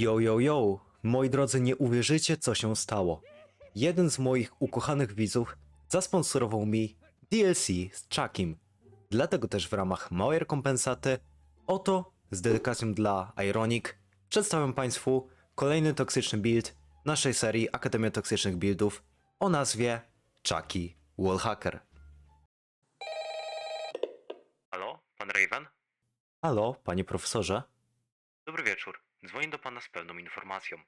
Yo, yo, yo! Moi drodzy, nie uwierzycie, co się stało. Jeden z moich ukochanych widzów zasponsorował mi DLC z Chuckiem. Dlatego też w ramach małej rekompensaty, oto z dedykacją dla Ironic, przedstawiam Państwu kolejny toksyczny build naszej serii Akademia Toksycznych Buildów o nazwie Chucky Wallhacker. Halo, pan Raven? Halo, panie profesorze? Dobry wieczór. Dzwonię do pana z pewną informacją.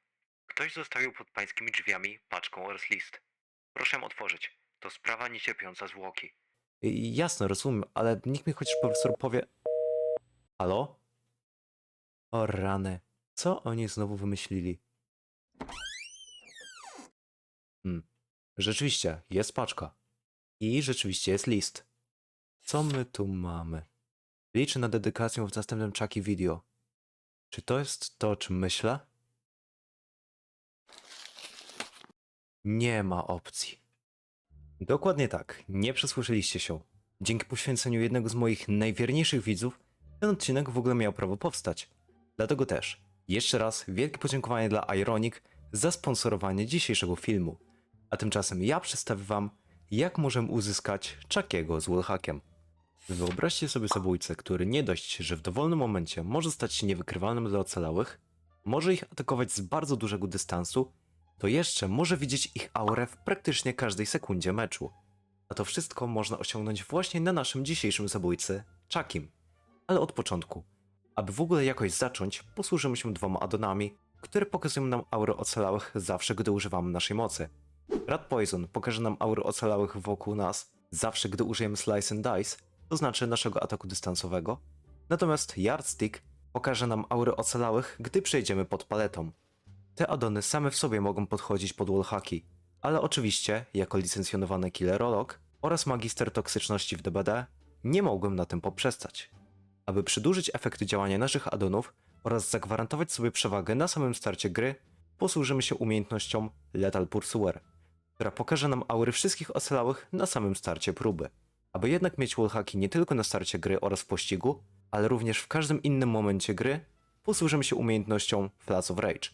Ktoś zostawił pod pańskimi drzwiami paczką oraz list. Proszę otworzyć. To sprawa niecierpiąca zwłoki. Jasne, rozumiem, ale niech mi chociaż profesor powie... Halo? O rany. Co oni znowu wymyślili? Hmm. Rzeczywiście, jest paczka. I rzeczywiście jest list. Co my tu mamy? Liczę na dedykację w następnym Chucky video. Czy to jest to, o czym myślę? Nie ma opcji. Dokładnie tak, nie przesłyszeliście się. Dzięki poświęceniu jednego z moich najwierniejszych widzów, ten odcinek w ogóle miał prawo powstać. Dlatego też, jeszcze raz wielkie podziękowanie dla Ironic za sponsorowanie dzisiejszego filmu. A tymczasem ja przedstawię wam, jak możemy uzyskać Chuckiego z wallhackiem. Wyobraźcie sobie zabójcę, który nie dość, że w dowolnym momencie może stać się niewykrywalnym dla ocalałych, może ich atakować z bardzo dużego dystansu, to jeszcze może widzieć ich aurę w praktycznie każdej sekundzie meczu. A to wszystko można osiągnąć właśnie na naszym dzisiejszym zabójcy, Chuckim. Ale od początku. Aby w ogóle jakoś zacząć, posłużymy się dwoma addonami, które pokazują nam aurę ocalałych zawsze, gdy używamy naszej mocy. Rat Poison pokaże nam aury ocalałych wokół nas zawsze, gdy użyjemy Slice and Dice, to znaczy naszego ataku dystansowego. Natomiast Yardstick pokaże nam aury ocalałych, gdy przejdziemy pod paletą. Te addony same w sobie mogą podchodzić pod wallhacki, ale oczywiście, jako licencjonowany killerolog oraz magister toksyczności w DBD, nie mogłem na tym poprzestać. Aby przedłużyć efekty działania naszych addonów oraz zagwarantować sobie przewagę na samym starcie gry, posłużymy się umiejętnością Lethal Pursuer, która pokaże nam aury wszystkich ocalałych na samym starcie próby. Aby jednak mieć wallhacki nie tylko na starcie gry oraz w pościgu, ale również w każdym innym momencie gry, posłużymy się umiejętnością Flats of Rage,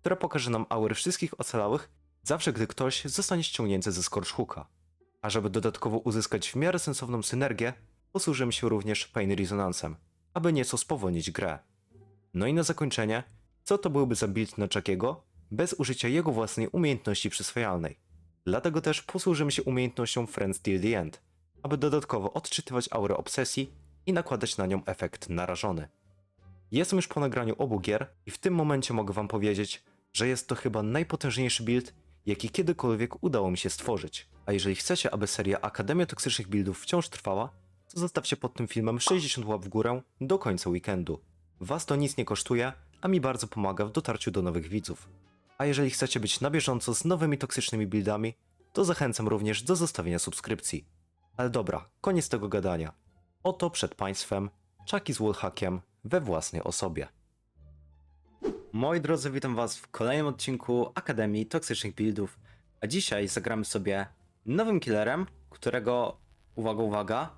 która pokaże nam aury wszystkich ocalałych zawsze gdy ktoś zostanie ściągnięty ze Scorch Hooka. A żeby dodatkowo uzyskać w miarę sensowną synergię, posłużymy się również Pain Resonancem, aby nieco spowolnić grę. No i na zakończenie, co to byłby za build na Chuckiego, bez użycia jego własnej umiejętności przyswajalnej. Dlatego też posłużymy się umiejętnością Friends Till the End, aby dodatkowo odczytywać aurę obsesji i nakładać na nią efekt narażony. Jestem już po nagraniu obu gier i w tym momencie mogę wam powiedzieć, że jest to chyba najpotężniejszy build, jaki kiedykolwiek udało mi się stworzyć. A jeżeli chcecie, aby seria Akademia Toksycznych Buildów wciąż trwała, to zostawcie pod tym filmem 60 łap w górę do końca weekendu. Was to nic nie kosztuje, a mi bardzo pomaga w dotarciu do nowych widzów. A jeżeli chcecie być na bieżąco z nowymi toksycznymi buildami, to zachęcam również do zostawienia subskrypcji. Ale dobra, koniec tego gadania. Oto przed Państwem Chucky z wallhackiem we własnej osobie. Moi drodzy, witam Was w kolejnym odcinku Akademii Toksycznych Buildów. A dzisiaj zagramy sobie nowym killerem, którego, uwaga, uwaga,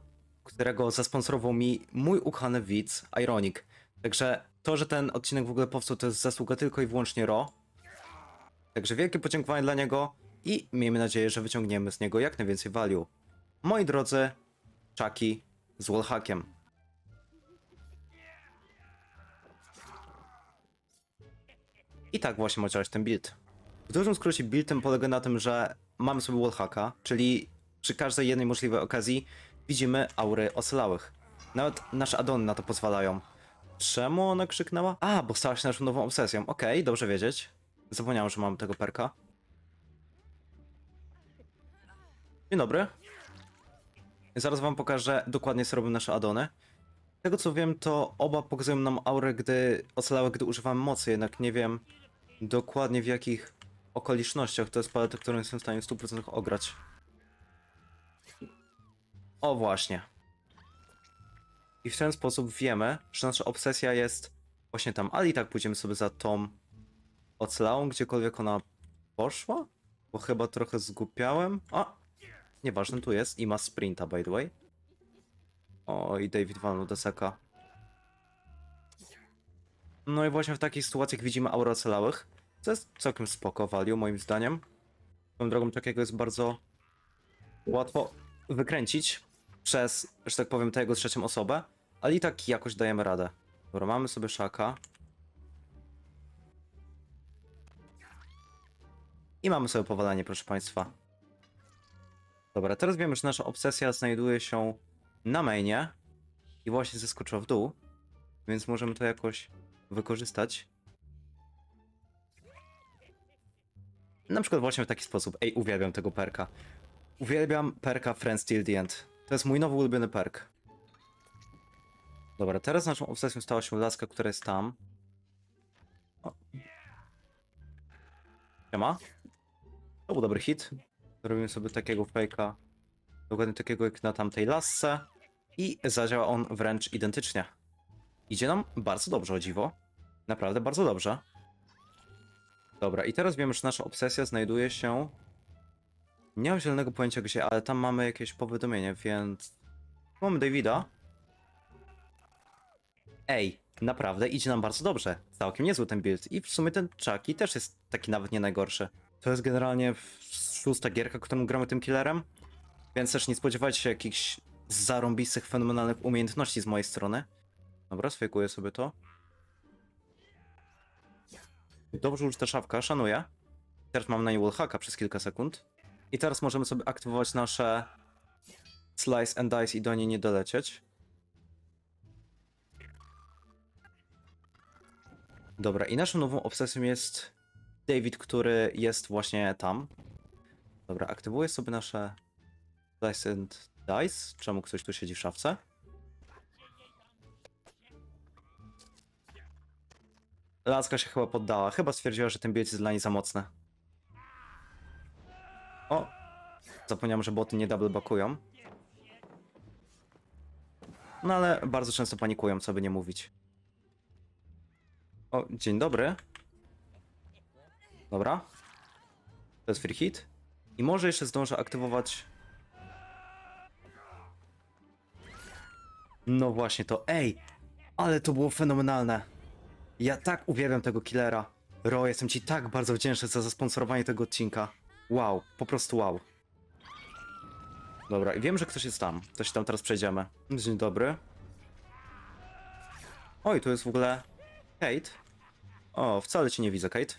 którego zasponsorował mi mój ukochany widz, Ironic. Także to, że ten odcinek w ogóle powstał, to jest zasługa tylko i wyłącznie Ro. Także wielkie podziękowanie dla niego i miejmy nadzieję, że wyciągniemy z niego jak najwięcej value. Moi drodzy, Chucky z wallhackiem. I tak właśnie działać ten build. W dużym skrócie build ten polega na tym, że mamy sobie wallhacka, czyli przy każdej jednej możliwej okazji widzimy aury ocalałych. Nawet nasze addony na to pozwalają. Czemu ona krzyknęła? A, bo stała się naszą nową obsesją. Okej, dobrze wiedzieć. Zapomniałem, że mam tego perka. Dzień dobry. Zaraz wam pokażę dokładnie co robią nasze addony. Z tego co wiem, to oba pokazują nam aurę, gdy ocalałe, gdy używamy mocy, jednak nie wiem dokładnie w jakich okolicznościach. To jest paleta, którą jestem w stanie w 100% ograć. O właśnie. I w ten sposób wiemy, że nasza obsesja jest właśnie tam, ale i tak pójdziemy sobie za tą ocalałą, gdziekolwiek ona poszła? Bo chyba trochę zgupiałem. A! Nieważne, tu jest i ma sprinta, by the way. O, i David walnął deseka. No i właśnie w takich sytuacjach widzimy aura ocalałych, co jest całkiem spoko value moim zdaniem. Tą drogą takiego jest bardzo łatwo wykręcić przez, że tak powiem, tego trzecią osobę, ale i tak jakoś dajemy radę. Dobra, mamy sobie szaka. I mamy sobie powalenie, proszę państwa. Dobra, teraz wiemy, że nasza obsesja znajduje się na mainie i właśnie zeskoczyła w dół, więc możemy to jakoś wykorzystać. Na przykład właśnie w taki sposób. Ej, uwielbiam tego perka. Uwielbiam perka Friends Till the End. To jest mój nowy ulubiony perk. Dobra, teraz naszą obsesją stała się laska, która jest tam. O. Siema. To był dobry hit. Zrobimy sobie takiego fejka. Dokładnie takiego jak na tamtej lasce. I zadziała on wręcz identycznie. Idzie nam bardzo dobrze, o dziwo. Naprawdę bardzo dobrze. Dobra, i teraz wiemy, że nasza obsesja znajduje się... Nie mam zielonego pojęcia gdzie, ale tam mamy jakieś powiadomienie, więc... Mamy Davida. Ej, naprawdę idzie nam bardzo dobrze. Całkiem niezły ten build. I w sumie ten Chucky też jest taki nawet nie najgorszy. To jest generalnie szósta gierka, którą gramy tym killerem. Więc też nie spodziewajcie się jakichś zarąbistych, fenomenalnych umiejętności z mojej strony. Dobra, sfejkuję sobie to. Dobrze użyta szafka, szanuję. Teraz mam na nie wallhacka przez kilka sekund. I teraz możemy sobie aktywować nasze Slice and Dice i do niej nie dolecieć. Dobra, i naszą nową obsesją jest David, który jest właśnie tam. Dobra, aktywuję sobie nasze Slice and Dice. Czemu ktoś tu siedzi w szafce? Laska się chyba poddała. Chyba stwierdziła, że ten biec jest dla niej za mocny. O! Zapomniałem, że boty nie double backują. No ale bardzo często panikują, co by nie mówić. O, dzień dobry. Dobra. To jest free hit. I może jeszcze zdążę aktywować... No właśnie to. Ej! Ale to było fenomenalne. Ja tak uwielbiam tego killera. Ro, jestem ci tak bardzo wdzięczny za zasponsorowanie tego odcinka. Wow, po prostu wow. Dobra, i wiem, że ktoś jest tam. To się tam teraz przejdziemy. Dzień dobry. Oj, tu jest w ogóle Kate. O, wcale ci nie widzę, Kate.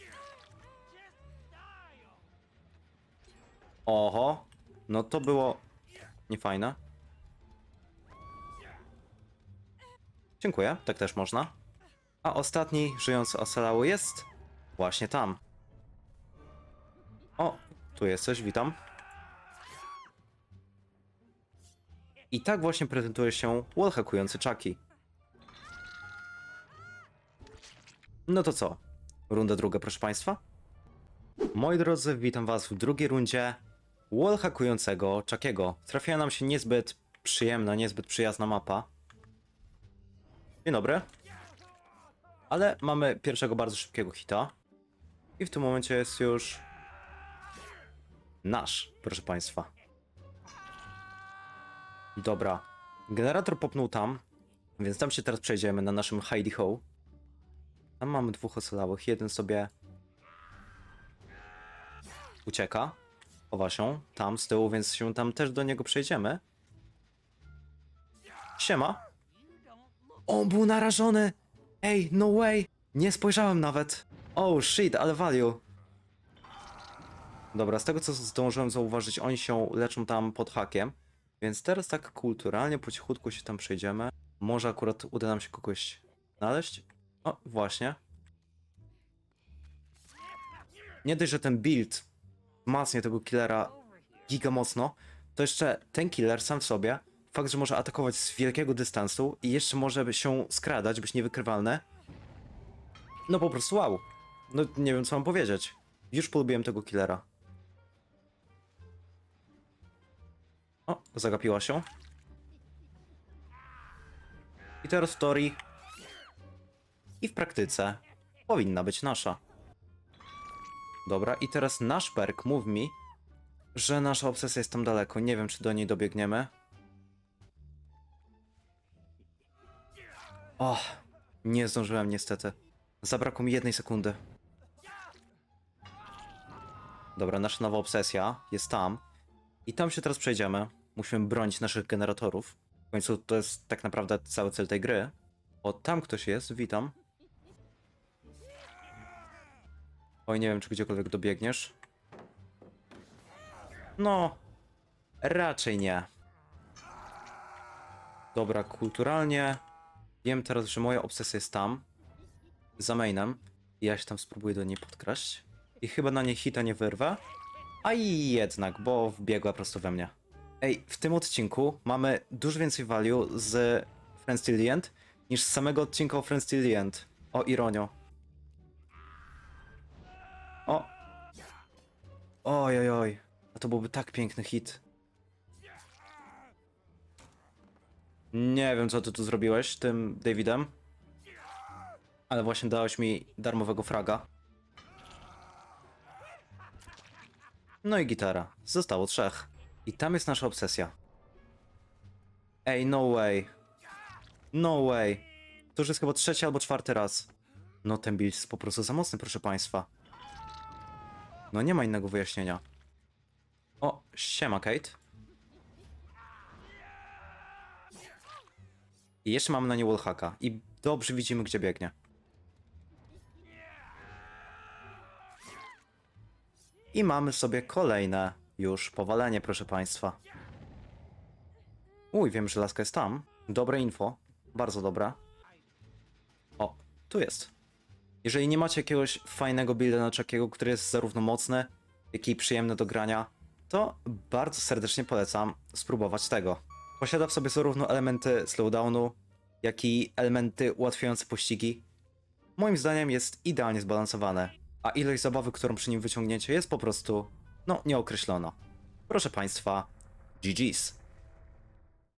Oho, no to było niefajne. Dziękuję, tak też można. A ostatni żyjący ocalały jest właśnie tam. O, tu jesteś, witam. I tak właśnie prezentuje się wallhackujący Chucky. No to co? Runda druga, proszę Państwa. Moi drodzy, witam Was w drugiej rundzie wallhackującego Chuckiego. Trafiła nam się niezbyt przyjemna, niezbyt przyjazna mapa. Dzień dobry. Ale mamy pierwszego bardzo szybkiego hita. I w tym momencie jest już nasz, proszę Państwa. Dobra. Generator popnął tam, więc tam się teraz przejdziemy na naszym Heidi Ho. Tam mamy dwóch ocalałych. Jeden sobie ucieka. Chowa się tam z tyłu, więc się tam też do niego przejdziemy. Siema. On był narażony! Ej, no way! Nie spojrzałem nawet. Oh shit, ale value. Dobra, z tego co zdążyłem zauważyć, oni się leczą tam pod hakiem. Więc teraz tak kulturalnie, po cichutku się tam przejdziemy. Może akurat uda nam się kogoś znaleźć? O, właśnie. Nie dość, że ten build wzmacnia tego killera giga mocno, to jeszcze ten killer sam w sobie, fakt, że może atakować z wielkiego dystansu i jeszcze może się skradać, być niewykrywalny. No po prostu wow. No nie wiem co mam powiedzieć. Już polubiłem tego killera. O, zagapiła się. I teraz w teorii i w praktyce powinna być nasza. Dobra, i teraz nasz perk mówi mi, że nasza obsesja jest tam daleko. Nie wiem, czy do niej dobiegniemy. O, nie zdążyłem niestety. Zabrakło mi jednej sekundy. Dobra, nasza nowa obsesja jest tam. I tam się teraz przejdziemy. Musimy bronić naszych generatorów. W końcu to jest tak naprawdę cały cel tej gry. O, tam ktoś jest, witam. Oj, nie wiem, czy gdziekolwiek dobiegniesz. No, raczej nie. Dobra, kulturalnie. Wiem teraz, że moja obsesja jest tam. Za mainem. Ja się tam spróbuję do niej podkraść. I chyba na niej hita nie wyrwę. A i jednak, bo wbiegła prosto we mnie. Ej, w tym odcinku mamy dużo więcej value z Friends Till the End niż z samego odcinka o Friends Till the End. O, ironio. O. Oj, oj, oj. A to byłby tak piękny hit. Nie wiem, co ty tu zrobiłeś tym Davidem. Ale właśnie dałeś mi darmowego fraga. No i gitara. Zostało trzech. I tam jest nasza obsesja. Ej, no way. No way. To już jest chyba trzeci albo czwarty raz. No ten build jest po prostu za mocny, proszę państwa. No nie ma innego wyjaśnienia. O, siema Kate. I jeszcze mamy na nie wallhacka. I dobrze widzimy, gdzie biegnie. I mamy sobie kolejne już powalenie, proszę państwa. Uj, wiem, że laska jest tam. Dobre info. Bardzo dobre. O, tu jest. Jeżeli nie macie jakiegoś fajnego builda na czakiego, który jest zarówno mocny, jak i przyjemny do grania, to bardzo serdecznie polecam spróbować tego. Posiada w sobie zarówno elementy slowdownu, jak i elementy ułatwiające pościgi. Moim zdaniem jest idealnie zbalansowane, a ilość zabawy, którą przy nim wyciągniecie jest po prostu, no, nieokreślona. Proszę Państwa, GG's.